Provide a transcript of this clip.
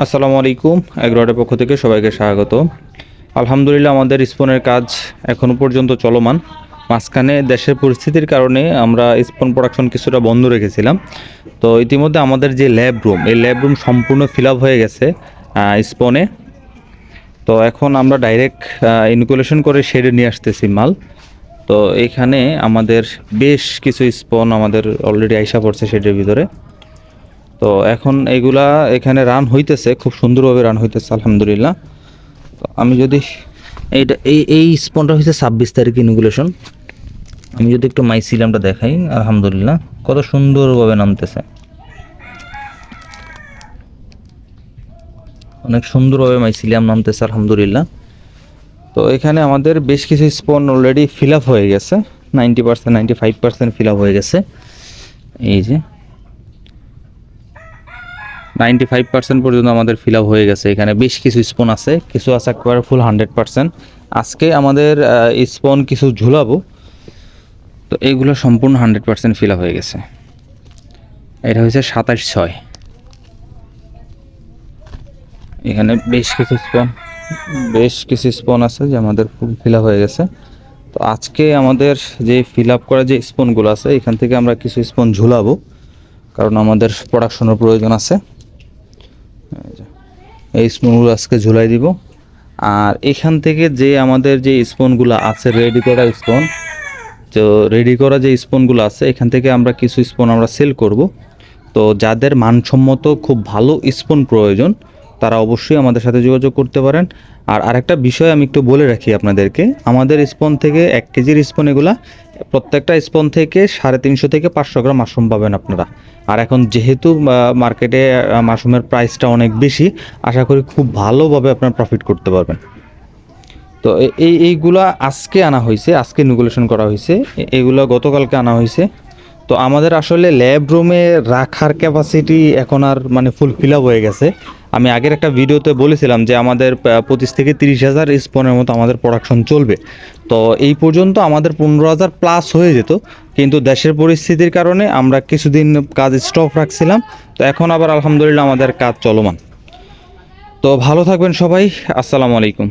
আসসালামু আলাইকুম এগ্রোয়ারের পক্ষ থেকে সবাইকে স্বাগত। আলহামদুলিল্লাহ আমাদের স্পনের কাজ এখনও পর্যন্ত চলমান। মাঝখানে দেশের পরিস্থিতির কারণে আমরা স্পন প্রোডাকশন কিছুটা বন্ধ রেখেছিলাম। তো ইতিমধ্যে আমাদের যে ল্যাব রুম এই ল্যাব রুম সম্পূর্ণ ফিল হয়ে গেছে স্পনে। তো এখন আমরা ডাইরেক্ট ইনকুলেশন করে শেডে নিয়ে আসতেছি মাল। তো এখানে আমাদের বেশ কিছু স্পন আমাদের অলরেডি আইসা পড়ছে শেডের ভিতরে। তো এখন এগুলা এখানে রান হইতেছে, খুব সুন্দরভাবে রান হইতেছে, আলহামদুলিল্লাহ। তো আমি যদি এইটা, এই এই স্পনটা হয়েছে ছাব্বিশ তারিখ ইনগুলেশন আমি যদি একটু মাইসিলামটা দেখাই, আলহামদুলিল্লাহ, কত সুন্দরভাবে নামতেছে। অনেক সুন্দরভাবে মাই মাইসিলিয়াম নামতেছে, আলহামদুলিল্লাহ। তো এখানে আমাদের বেশ কিছু স্পন অলরেডি ফিল আপ হয়ে গেছে ninety percent ninety five percent fill up হয়ে গেছে। এই যে নাইনটি ফাইভ পার্সেন্ট পর্যন্ত আমাদের ফিল আপ হয়ে গেছে। এখানে বেশ কিছু স্পন আছে, কিছু আছে একবারে ফুল হান্ড্রেড পার্সেন্ট আজকে আমাদের স্পন কিছু ঝুলাবো। তো এইগুলো সম্পূর্ণ হান্ড্রেড পার্সেন্ট ফিল আপ হয়ে গেছে। এটা হয়েছে সাতাশ ছয়। এখানে বেশ কিছু স্পন বেশ কিছু স্পন আছে যে আমাদের ফুল ফিল হয়ে গেছে। তো আজকে আমাদের যে ফিল আপ করা যে স্পনগুলো আছে, এখান থেকে আমরা কিছু স্পন ঝুলাবো। কারণ আমাদের প্রোডাকশনের প্রয়োজন আছে। এই স্পুনগুলো আজকে ঝুলাই দিব। আর এখান থেকে যে আমাদের যে স্পুনগুলো আছে রেডি করা স্পুন তো রেডি করা যে স্পুনগুলো আছে, এখান থেকে আমরা কিছু স্পুন আমরা সেল করব। তো যাদের মানসম্মত খুব ভালো স্পুন প্রয়োজন, তারা অবশ্যই আমাদের সাথে যোগাযোগ করতে পারেন। আর আরেকটা বিষয় আমি একটু বলে রাখি আপনাদেরকে, আমাদের স্পন থেকে এক কেজির স্পন এগুলা প্রত্যেকটা স্পন থেকে সাড়ে তিনশো থেকে পাঁচশো গ্রাম মাশরুম পাবেন আপনারা। আর এখন যেহেতু মার্কেটে মাশরুমের প্রাইসটা অনেক বেশি, আশা করি খুব ভালোভাবে আপনারা প্রফিট করতে পারবেন। তো এই, এইগুলা আজকে আনা হয়েছে, আজকে নিগুলেশন করা হয়েছে। এ- এগুলো গতকালকে আনা হয়েছে। তো আমাদের আসলে ল্যাব রুমে রাখার ক্যাপাসিটি এখন আর মানে ফুল ফিল আপ হয়ে গেছে। আমি আগের একটা ভিডিওতে বলেছিলাম যে আমাদের পঁচিশ থেকে তিরিশ হাজার স্পনের মতো আমাদের প্রোডাকশন চলবে। তো এই পর্যন্ত আমাদের পনেরো হাজার প্লাস হয়ে যেত, কিন্তু দেশের পরিস্থিতির কারণে আমরা কিছুদিন কাজ স্টপ রাখছিলাম। তো এখন আবার আলহামদুলিল্লাহ আমাদের কাজ চলমান। তো ভালো থাকবেন সবাই, আসসালামু আলাইকুম।